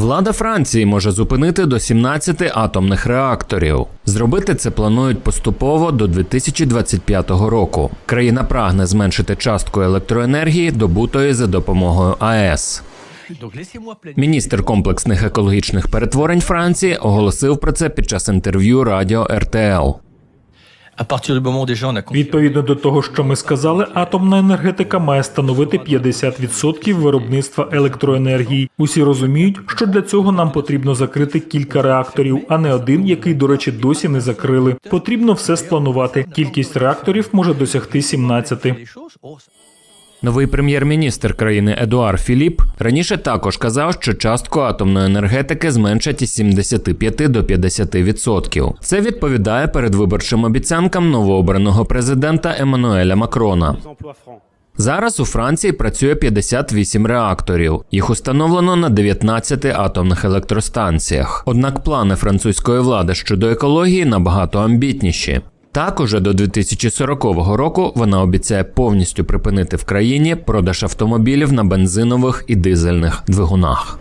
Влада Франції може зупинити до 17 атомних реакторів. Зробити це планують поступово до 2025 року. Країна прагне зменшити частку електроенергії, добутої за допомогою АЕС. Міністр комплексних екологічних перетворень Франції оголосив про це під час інтерв'ю радіо РТЛ. Відповідно до того, що ми сказали, атомна енергетика має становити 50% виробництва електроенергії. Усі розуміють, що для цього нам потрібно закрити кілька реакторів, а не один, який, до речі, досі не закрили. Потрібно все спланувати. Кількість реакторів може досягти 17. Новий прем'єр-міністр країни Едуар Філіп раніше також казав, що частку атомної енергетики зменшать із 75 до 50%. Це відповідає передвиборчим обіцянкам новообраного президента Еммануеля Макрона. Зараз у Франції працює 58 реакторів. Їх установлено на 19 атомних електростанціях. Однак плани французької влади щодо екології набагато амбітніші. Так, уже до 2040 року вона обіцяє повністю припинити в країні продаж автомобілів на бензинових і дизельних двигунах.